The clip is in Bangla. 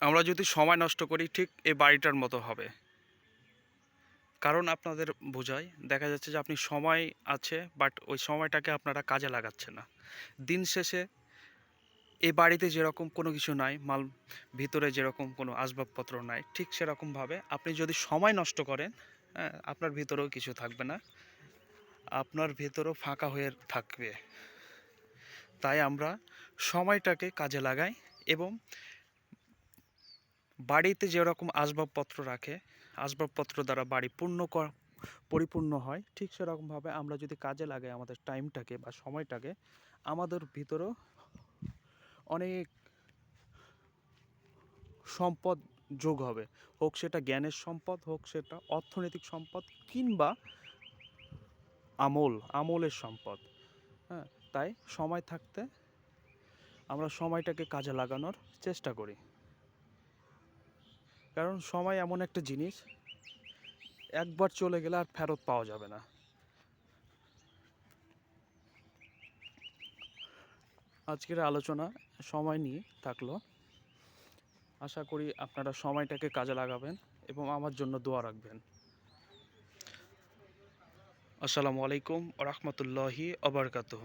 আমরা যদি সময় নষ্ট করি, ঠিক এই বাড়িটার মতো হবে। কারণ আপনাদের বোঝায় দেখা যাচ্ছে যে আপনি সময় আছে বাট ওই সময়টাকে আপনারা কাজে লাগাচ্ছে না। দিন শেষে এই বাড়িতে যেরকম কোনো কিছু নাই, মাল ভিতরে যেরকম কোনো আসবাবপত্র নাই, ঠিক সেরকমভাবে আপনি যদি সময় নষ্ট করেন হ্যাঁ আপনার ভিতরেও কিছু থাকবে না। আপনার ভেতরও ফাঁকা হয়ে থাকবে। তাই আমরা সময়টাকে কাজে লাগাই এবং বাড়িতে যেরকম আসবাবপত্র রাখে, আসবাবপত্র দ্বারা বাড়ি পূর্ণ পরিপূর্ণ হয়, ঠিক সেরকমভাবে আমরা যদি কাজে লাগাই আমাদের টাইমটাকে বা সময়টাকে, আমাদের ভিতরেও অনেক সম্পদ যোগ হবে। হোক সেটা জ্ঞানের সম্পদ, হোক সেটা অর্থনৈতিক সম্পদ কিংবা আমল, আমলের সম্পদ। হ্যাঁ তাই সময় থাকতে আমরা সময়টাকে কাজে লাগানোর চেষ্টা করি। কারণ সময় এমন একটা জিনিস, একবার চলে গেলে আর ফেরত পাওয়া যাবে না। আজকের আলোচনা সময় নিয়ে থাকল। আশা করি আপনারা সময়টাকে কাজে লাগাবেন এবং আমার জন্য দোয়া রাখবেন। আসসালামু আলাইকুম রহমতুল্লাহি আবরকাতহ